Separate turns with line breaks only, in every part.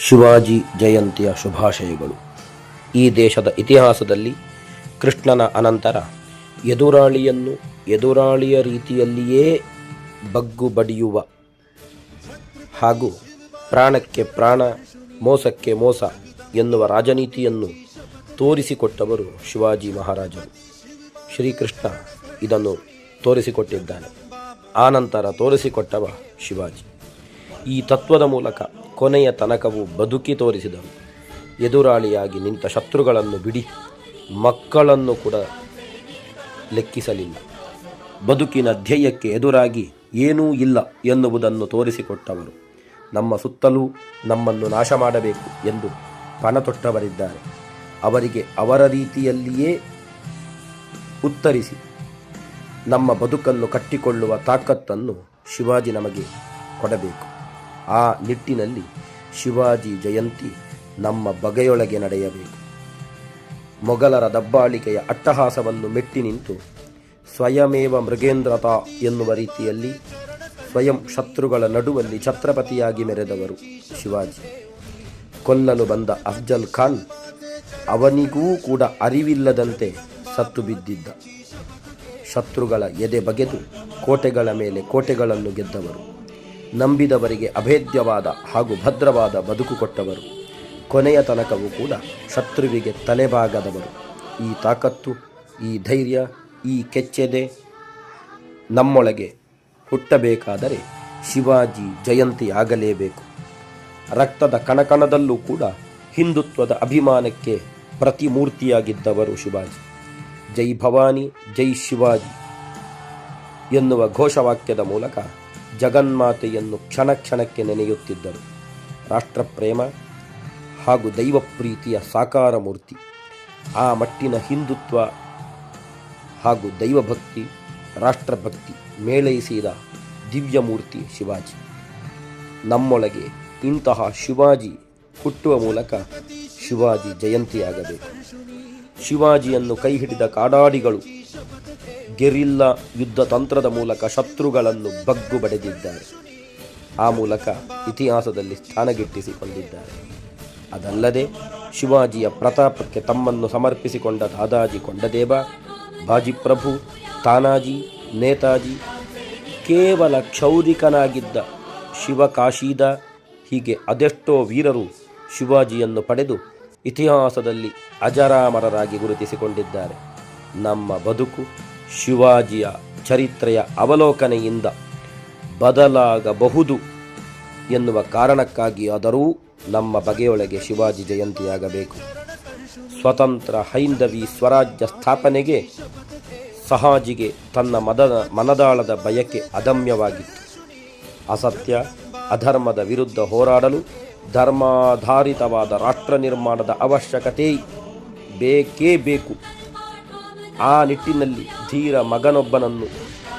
ಶಿವಾಜಿ ಜಯಂತಿಯ ಶುಭಾಶಯಗಳು. ಈ ದೇಶದ ಇತಿಹಾಸದಲ್ಲಿ ಕೃಷ್ಣನ ಅನಂತರ ಎದುರಾಳಿಯನ್ನು ಎದುರಾಳಿಯ ರೀತಿಯಲ್ಲಿಯೇ ಬಗ್ಗು ಬಡಿಯುವ ಹಾಗೂ ಪ್ರಾಣಕ್ಕೆ ಪ್ರಾಣ, ಮೋಸಕ್ಕೆ ಮೋಸ ಎನ್ನುವ ರಾಜನೀತಿಯನ್ನು ತೋರಿಸಿಕೊಟ್ಟವರು ಶಿವಾಜಿ ಮಹಾರಾಜರು. ಶ್ರೀಕೃಷ್ಣ ಇದನ್ನು ತೋರಿಸಿಕೊಟ್ಟಿದ್ದಾನೆ. ಆನಂತರ ತೋರಿಸಿಕೊಟ್ಟವ ಶಿವಾಜಿ. ಈ ತತ್ವದ ಮೂಲಕ ಕೊನೆಯ ತನಕವು ಬದುಕಿ ತೋರಿಸಿದರು ಎದುರಾಳಿಯಾಗಿ ನಿಂತ ಶತ್ರುಗಳನ್ನು ಬಿಡಿ, ಮಕ್ಕಳನ್ನು ಕೂಡ ಲೆಕ್ಕಿಸಲಿಲ್ಲ. ಬದುಕಿನ ಧ್ಯೇಯಕ್ಕೆ ಎದುರಾಗಿ ಏನೂ ಇಲ್ಲ ಎನ್ನುವುದನ್ನು ತೋರಿಸಿಕೊಟ್ಟವರು. ನಮ್ಮ ಸುತ್ತಲೂ ನಮ್ಮನ್ನು ನಾಶ ಮಾಡಬೇಕು ಎಂದು ಪಣ ತೊಟ್ಟವರಿದ್ದಾರೆ ಅವರಿಗೆ ಅವರ ರೀತಿಯಲ್ಲಿಯೇ ಉತ್ತರಿಸಿ, ನಮ್ಮ ಬದುಕನ್ನು ಕಟ್ಟಿಕೊಳ್ಳುವ ತಾಕತ್ತನ್ನು ಶಿವಾಜಿ ನಮಗೆ ಕೊಡಬೇಕು. ಆ ನಿಟ್ಟಿನಲ್ಲಿ ಶಿವಾಜಿ ಜಯಂತಿ ನಮ್ಮ ಬಗೆಯೊಳಗೆ ನಡೆಯಬೇಕು. ಮೊಘಲರ ದಬ್ಬಾಳಿಕೆಯ ಅಟ್ಟಹಾಸವನ್ನು ಮೆಟ್ಟಿ ನಿಂತು ಸ್ವಯಮೇವ ಮೃಗೇಂದ್ರತ ಎನ್ನುವ ರೀತಿಯಲ್ಲಿ ಸ್ವಯಂ ಶತ್ರುಗಳ ನಡುವಲ್ಲಿ ಛತ್ರಪತಿಯಾಗಿ ಮೆರೆದವರು ಶಿವಾಜಿ. ಕೊಲ್ಲಲು ಬಂದ ಅಫ್ಜಲ್ ಖಾನ್ ಅವನಿಗೂ ಕೂಡ ಅರಿವಿಲ್ಲದಂತೆ ಸತ್ತು ಬಿದ್ದಿದ್ದ. ಶತ್ರುಗಳ ಎದೆ ಬಗೆದು ಕೋಟೆಗಳ ಮೇಲೆ ಕೋಟೆಗಳನ್ನು ಗೆದ್ದವರು. ನಂಬಿದವರಿಗೆ ಅಭೇದ್ಯವಾದ ಹಾಗೂ ಭದ್ರವಾದ ಬದುಕು ಕೊಟ್ಟವರು. ಕೊನೆಯ ತನಕವೂ ಕೂಡ ಶತ್ರುವಿಗೆ ತಲೆಬಾಗದವರು. ಈ ತಾಕತ್ತು, ಈ ಧೈರ್ಯ, ಈ ಕೆಚ್ಚೆದೆ ನಮ್ಮೊಳಗೆ ಹುಟ್ಟಬೇಕಾದರೆ ಶಿವಾಜಿ ಜಯಂತಿ ಆಗಲೇಬೇಕು ರಕ್ತದ ಕಣಕಣದಲ್ಲೂ ಕೂಡ ಹಿಂದುತ್ವದ ಅಭಿಮಾನಕ್ಕೆ ಪ್ರತಿಮೂರ್ತಿಯಾಗಿದ್ದವರು ಶಿವಾಜಿ. ಜೈ ಭವಾನಿ, ಜೈ ಶಿವಾಜಿ ಎನ್ನುವ ಘೋಷವಾಕ್ಯದ ಮೂಲಕ ಜಗನ್ಮಾತೆಯನ್ನು ಕ್ಷಣ ಕ್ಷಣಕ್ಕೆ ನೆನೆಯುತ್ತಿದ್ದರು. ರಾಷ್ಟ್ರಪ್ರೇಮ ಹಾಗೂ ದೈವಪ್ರೀತಿಯ ಸಾಕಾರ ಮೂರ್ತಿ ಆ ಮಟ್ಟಿನ ಹಿಂದುತ್ವ ಹಾಗೂ ದೈವಭಕ್ತಿ, ರಾಷ್ಟ್ರಭಕ್ತಿ ಮೇಳೈಸಿದ ದಿವ್ಯಮೂರ್ತಿ ಶಿವಾಜಿ. ನಮ್ಮೊಳಗೆ ಇಂತಹ ಶಿವಾಜಿ ಹುಟ್ಟುವ ಮೂಲಕ ಶಿವಾಜಿ ಜಯಂತಿಯಾಗಬೇಕು. ಶಿವಾಜಿಯನ್ನು ಕೈ ಹಿಡಿದ ಕಾಡಾಡಿಗಳು ಗೆರಿಲ್ಲ ಯುದ್ಧ ತಂತ್ರದ ಮೂಲಕ ಶತ್ರುಗಳನ್ನು ಬಗ್ಗು ಬಡೆದಿದ್ದಾರೆ. ಆ ಮೂಲಕ ಇತಿಹಾಸದಲ್ಲಿ ಸ್ಥಾನಗಿಟ್ಟಿಸಿಕೊಂಡಿದ್ದಾರೆ ಅದಲ್ಲದೆ ಶಿವಾಜಿಯ ಪ್ರತಾಪಕ್ಕೆ ತಮ್ಮನ್ನು ಸಮರ್ಪಿಸಿಕೊಂಡ ದಾದಾಜಿ ಕೊಂಡದೇವ ಬಾಜಿಪ್ರಭು ತಾನಾಜಿ, ನೇತಾಜಿ, ಕೇವಲ ಕ್ಷೌರಿಕನಾಗಿದ್ದ ಶಿವಕಾಶೀದ ಹೀಗೆ ಅದೆಷ್ಟೋ ವೀರರು ಶಿವಾಜಿಯನ್ನು ಪಡೆದು ಇತಿಹಾಸದಲ್ಲಿ ಅಜರಾಮರರಾಗಿ ಗುರುತಿಸಿಕೊಂಡಿದ್ದಾರೆ. ನಮ್ಮ ಬದುಕು ಶಿವಾಜಿಯ ಚರಿತ್ರೆಯ ಅವಲೋಕನೆಯಿಂದ ಬದಲಾಗಬಹುದು ಎನ್ನುವ ಕಾರಣಕ್ಕಾಗಿ ಆದರೂ ನಮ್ಮ ಬಗೆಯೊಳಗೆ ಶಿವಾಜಿ ಜಯಂತಿಯಾಗಬೇಕು. ಸ್ವತಂತ್ರ ಹೈಂದವಿ ಸ್ವರಾಜ್ಯ ಸ್ಥಾಪನೆಗೆ ಸಹಾಜಿಗೆ ತನ್ನ ಮದ ಮನದಾಳದ ಬಯಕೆ ಅದಮ್ಯವಾಗಿತ್ತು. ಅಸತ್ಯ, ಅಧರ್ಮದ ವಿರುದ್ಧ ಹೋರಾಡಲು ಧರ್ಮಾಧಾರಿತವಾದ ರಾಷ್ಟ್ರ ನಿರ್ಮಾಣದ ಅವಶ್ಯಕತೆ ಬೇಕೇ ಬೇಕು. ಆ ನಿಟ್ಟಿನಲ್ಲಿ ಧೀರ ಮಗನೊಬ್ಬನನ್ನು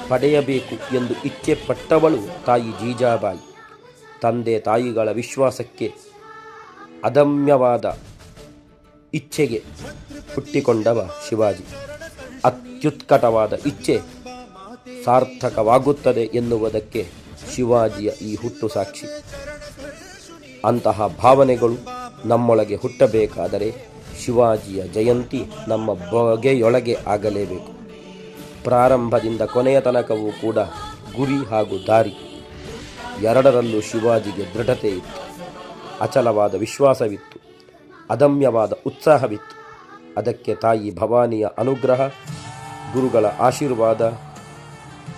ಪಡೆಯಬೇಕು ಎಂದು ಇಚ್ಛೆ ಪಟ್ಟವಳು ತಾಯಿ ಜೀಜಾಬಾಯಿ. ತಂದೆ ತಾಯಿಗಳ ವಿಶ್ವಾಸಕ್ಕೆ ಅದಮ್ಯವಾದ ಇಚ್ಛೆಗೆ ಹುಟ್ಟಿಕೊಂಡವ ಶಿವಾಜಿ. ಅತ್ಯುತ್ಕಟವಾದ ಇಚ್ಛೆ ಸಾರ್ಥಕವಾಗುತ್ತದೆ ಎನ್ನುವುದಕ್ಕೆ ಶಿವಾಜಿಯ ಈ ಹುಟ್ಟು ಸಾಕ್ಷಿ. ಅಂತಹ ಭಾವನೆಗಳು ನಮ್ಮೊಳಗೆ ಹುಟ್ಟಬೇಕಾದರೆ ಶಿವಾಜಿಯ ಜಯಂತಿ ನಮ್ಮ ಬಗೆಯೊಳಗೆ ಆಗಲೇಬೇಕು. ಪ್ರಾರಂಭದಿಂದ ಕೊನೆಯ ತನಕವೂ ಕೂಡ ಗುರಿ ಹಾಗೂ ದಾರಿ. ಎರಡರಲ್ಲೂ ಶಿವಾಜಿಗೆ ದೃಢತೆ ಇತ್ತು. ಅಚಲವಾದ ವಿಶ್ವಾಸವಿತ್ತು. ಅದಮ್ಯವಾದ ಉತ್ಸಾಹವಿತ್ತು. ಅದಕ್ಕೆ ತಾಯಿ ಭವಾನಿಯ ಅನುಗ್ರಹ, ಗುರುಗಳ ಆಶೀರ್ವಾದ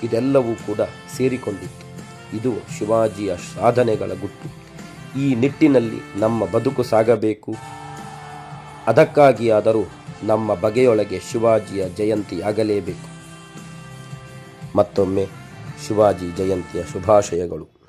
ಇದೆಲ್ಲವೂ ಕೂಡ ಸೇರಿಕೊಂಡಿತ್ತು. ಇದು ಶಿವಾಜಿಯ ಸಾಧನೆಗಳ ಗುಟ್ಟು. ಈ ನಿಟ್ಟಿನಲ್ಲಿ ನಮ್ಮ ಬದುಕು ಸಾಗಬೇಕು. ಅದಕ್ಕಾಗಿಯಾದರೂ ನಮ್ಮ ಬಗೆಯೊಳಗೆ ಶಿವಾಜಿಯ ಜಯಂತಿಯಾಗಲೇಬೇಕು ಮತ್ತೊಮ್ಮೆ ಶಿವಾಜಿ ಜಯಂತಿಯ ಶುಭಾಶಯಗಳು.